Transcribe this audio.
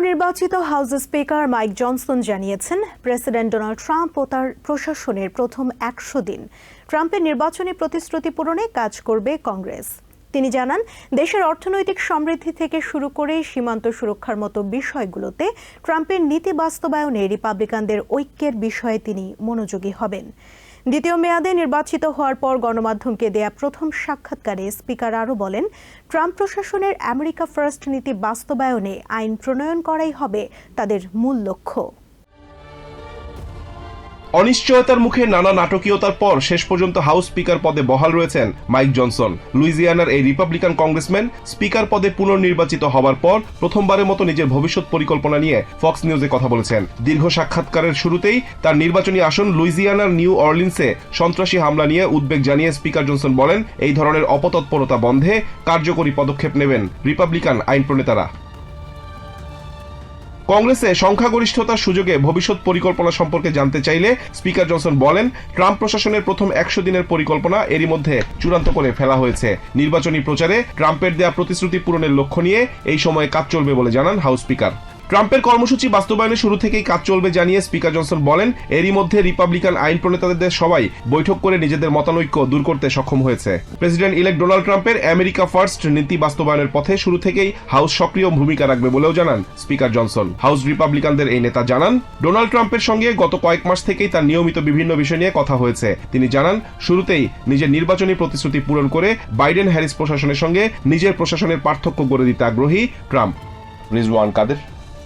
পুনর্নির্বাচিত House speaker Mike Johnson জানিয়েছেন, president Donald Trump ও তার প্রশাসনের প্রথম একশো দিন। ট্রাম্পের নির্বাচনী প্রতিশ্রুতি পূরণে কাজ করবে কংগ্রেস। তিনি জানান, দেশের অর্থনৈতিক সমৃদ্ধি থেকে শুরু করে সীমান্ত সুরক্ষার মতো বিষয়গুলোতে ট্রাম্পের নীতি বাস্তবায়নে রিপাবলিকানদের ঐক্যের বিষয়ে তিনি মনোযোগী হবেন। দ্বিতীয় মেয়াদে নির্বাচিত হওয়ার পর গণমাধ্যমকে দেয়া প্রথম সাক্ষাৎকারে স্পিকার আরও বলেন, ট্রাম্প প্রশাসনের আমেরিকা ফার্স্ট নীতি বাস্তবায়নে আইন প্রণয়ন করাই হবে তাদের মূল লক্ষ্য। অনিশ্চয়তার মুখে নানা নাটকীয়তার পর শেষ পর্যন্ত হাউস স্পিকার পদে বহাল রয়েছেন মাইক জনসন। লুইজিয়ানার এই রিপাবলিকান কংগ্রেসম্যান স্পিকার পদে পুনর্নির্বাচিত হবার পর প্রথমবারের মতো নিজের ভবিষ্যৎ পরিকল্পনা নিয়ে ফক্স নিউজে কথা বলেছেন। দীর্ঘ সাক্ষাৎকারের শুরুতেই তার নির্বাচনী আসন লুইজিয়ানার নিউ অর্লিন্সে সন্ত্রাসী হামলা নিয়ে উদ্বেগ জানিয়ে স্পিকার জনসন বলেন, এই ধরনের অপতৎপরতা বন্ধে কার্যকরী পদক্ষেপ নেবেন রিপাবলিকান আইন প্রণেতারা কংগ্রেসে সংখ্যাগরিষ্ঠতার সুযোগে ভবিষ্যৎ পরিকল্পনা সম্পর্কে জানতে চাইলে স্পিকার জনসন বলেন, ট্রাম্প প্রশাসনের প্রথম একশো দিনের পরিকল্পনা এরই মধ্যে চূড়ান্ত করে ফেলা হয়েছে। নির্বাচনী প্রচারে ট্রাম্পের দেয়া প্রতিশ্রুতি পূরণের লক্ষ্য নিয়ে এই সময়ে কাজ চলবে বলে জানান হাউস স্পিকার। ট্রাম্পের কর্মসূচি বাস্তবায়নের শুরু থেকেই কাজ চলবে জানিয়ে স্পিকার জনসন বলেন, এরই মধ্যে রিপাবলিকান আইন প্রণেতাদের সবাই বৈঠক করে নিজেদের মতানৈক্য দূর করতে সক্ষম হয়েছে। প্রেসিডেন্ট ইলেক্ট ডোনাল্ড ট্রাম্পের আমেরিকা ফার্স্ট নীতি বাস্তবায়নের পথে শুরু থেকেই হাউস সক্রিয় ভূমিকা রাখবে বলেও জানান স্পিকার জনসন। হাউস রিপাবলিকানদের এই নেতা জানান, ডোনাল্ড ট্রাম্পের সঙ্গে গত কয়েক মাস থেকেই তার নিয়মিত বিভিন্ন বিষয় নিয়ে কথা হয়েছে। তিনি জানান, শুরুতেই নিজের নির্বাচনী প্রতিশ্রুতি পূরণ করে বাইডেন হ্যারিস প্রশাসনের সঙ্গে নিজের প্রশাসনের পার্থক্য গড়ে দিতে আগ্রহী Trump. Rizwan Kader?